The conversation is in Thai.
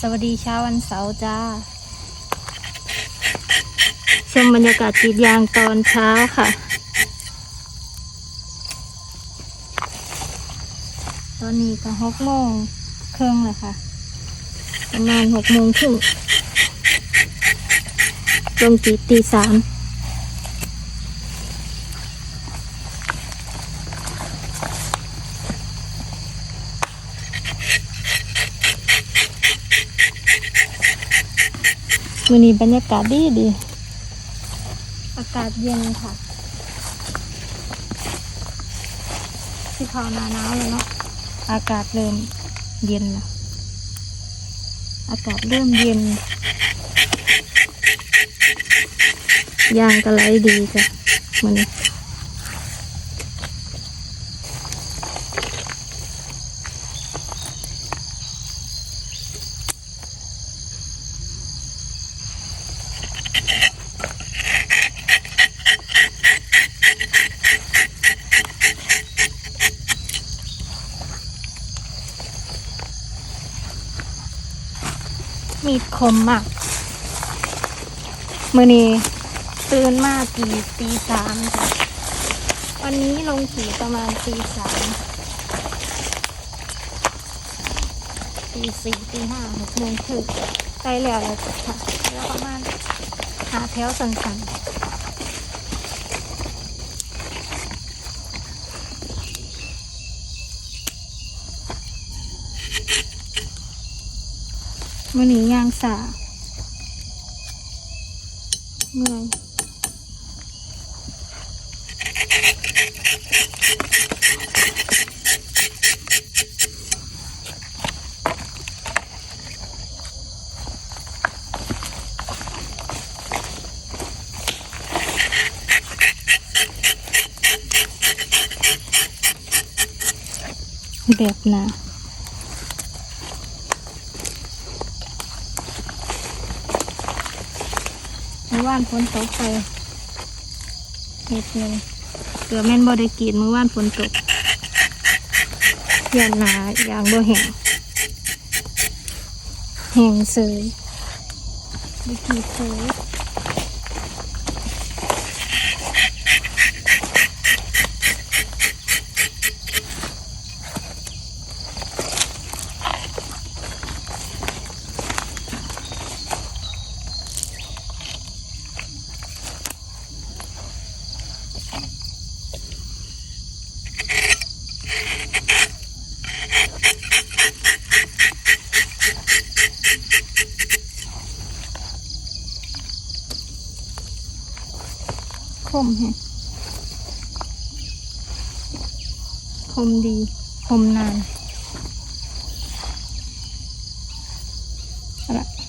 สวัสดีเช้าวันเสาร์จ้า ชมบรรยากาศกรีดยางตอนเช้าค่ะ ตอนนี้ก็หกโมงครึ่งเลยค่ะ ประมาณหกโมงครึ่งลงกรีดตีสาม วันนี้บรรยากาศดีดี อากาศเย็นค่ะที่เขาหนาหนาวเลยเนาะ อากาศเริ่มเย็นแล้วอากาศเริ่มเย็น ยางก็ไหลดีจ้ะมันนี้ มีดคมมากมื่อนี้ตื่นมากตีตีสามค่ะวันนี้ลงขี่ประมาณตีสามตีสี่ตีห้าหกโมงครึ่งใกล้แล้วแล้วจ้ะค่ะแล้วประมาณหาแถวสันๆ มื่อนี้ยางสาเมื่อยแบบหนา เมื่อวานฝนตกไปเห็ดหนึ่งเกือแม่นบอได้กีดเมื่อวานฝนตกยานหนาอย่างบ่แห้งแห้งเสยได้กีดเสย คมฮะคมดี คมนานอะ